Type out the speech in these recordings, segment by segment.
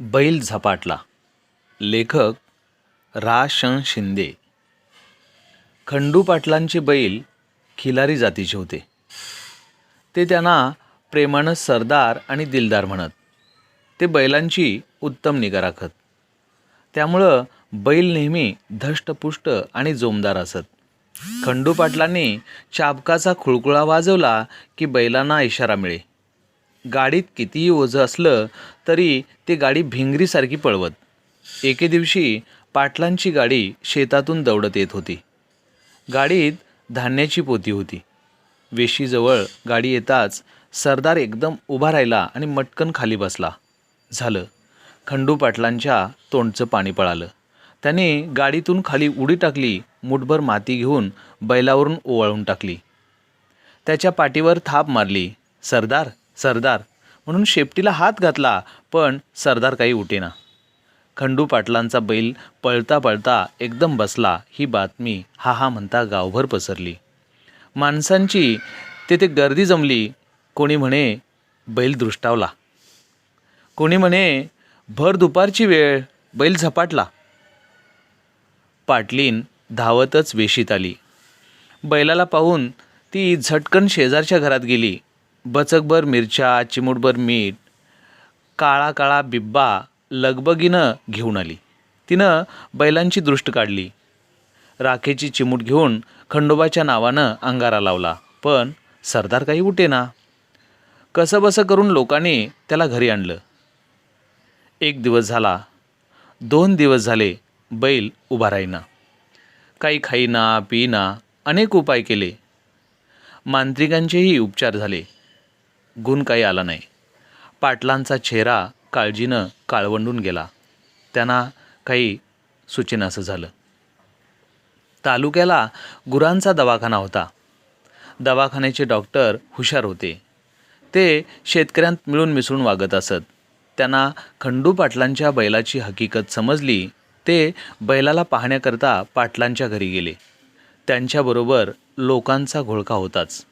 बैल झपाटला. लेखक रा शं शिंदे. खंडू पाटलांचे बैल खिलारी जातीचे होते. ते त्यांना प्रेमानं सरदार आणि दिलदार म्हणत. ते बैलांची उत्तम निगा राखत. त्यामुळं बैल नेहमी धष्टपुष्ट आणि जोमदार असत. खंडू पाटलांनी चाबकाचा खुळकुळा वाजवला की बैलांना इशारा मिळे. गाडीत कितीही ओझं असलं तरी ते गाडी भिंगरीसारखी पळवत. एके दिवशी पाटलांची गाडी शेतातून दौडत येत होती. गाडीत धान्याची पोती होती. वेशीजवळ गाडी येताच सरदार एकदम उभा राहिला आणि मटकन खाली बसला. झालं. खंडू पाटलांच्या तोंडचं पाणी पळालं. त्याने गाडीतून खाली उडी टाकली मुठभर माती घेऊन बैलावरून ओवाळून टाकली. त्याच्या पाठीवर थाप मारली. सरदार सरदार. म्हणून शेपटीला हात घातला पण सरदार काही उठेना. खंडू पाटलांचा बैल पळता पळता एकदम बसला. ही बातमी हा हा म्हणता गावभर पसरली. माणसांची तेथे गर्दी जमली. कोणी म्हणे बैल दृष्टावला. कोणी म्हणे भर दुपारची वेळ बैल झपाटला. पाटलीन धावतच वेशीत आली. बैलाला पाहून ती झटकन शेजारच्या घरात गेली. बचकभर मिरच्या चिमूटभर मीठ काळा काळा बिब्बा लगबगीनं घेऊन आली. तिनं बैलांची दृष्ट काढली. राखेची चिमूट घेऊन खंडोबाच्या नावानं अंगारा लावला. पण सरदार काही उठेना कसंबसं करून लोकांनी त्याला घरी आणलं. एक दिवस झाला. दोन दिवस झाले बैल उभा राहीना. काही खाईना पिना अनेक उपाय केले. मांत्रिकांचेही उपचार झाले. गुण काही आला नाही. पाटलांचा चेहरा काळजीनं काळवंडून गेला. त्यांना काही सुचेनासं झालं. तालुक्याला गुरांचा दवाखाना होता. दवाखान्याचे डॉक्टर हुशार होते. ते शेतकऱ्यांत मिळून मिसळून वागत असत. त्यांना खंडू पाटलांच्या बैलाची हकीकत समजली ते बैलाला पाहण्याकरता पाटलांच्या घरी गेले. त्यांच्याबरोबर लोकांचा घोळका होताच.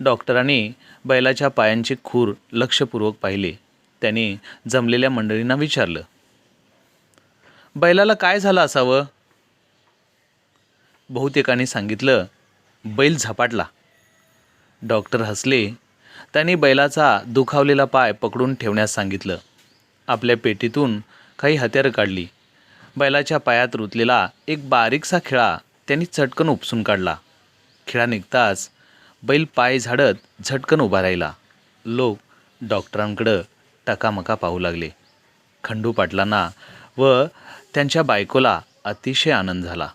डॉक्टरांनी बैलाच्या पायांचे खूर लक्षपूर्वक पाहिले. त्यांनी जमलेल्या मंडळींना विचारलं बैलाला काय झालं असावं? बहुतेकांनी सांगितलं बैल झपाटला. डॉक्टर हसले. त्यांनी बैलाचा दुखावलेला पाय पकडून ठेवण्यास सांगितलं. आपल्या पेटीतून काही हत्यारं काढली. बैलाच्या पायात रुतलेला एक बारीकसा खिळा त्यांनी चटकन उपसून काढला. खिळा निघताच बैल पाय झाडत झटकन उभा राहिला. लोक डॉक्टरांकडं टकामका पाहू लागले. खंडू पाटलांना व त्यांच्या बायकोला अतिशय आनंद झाला.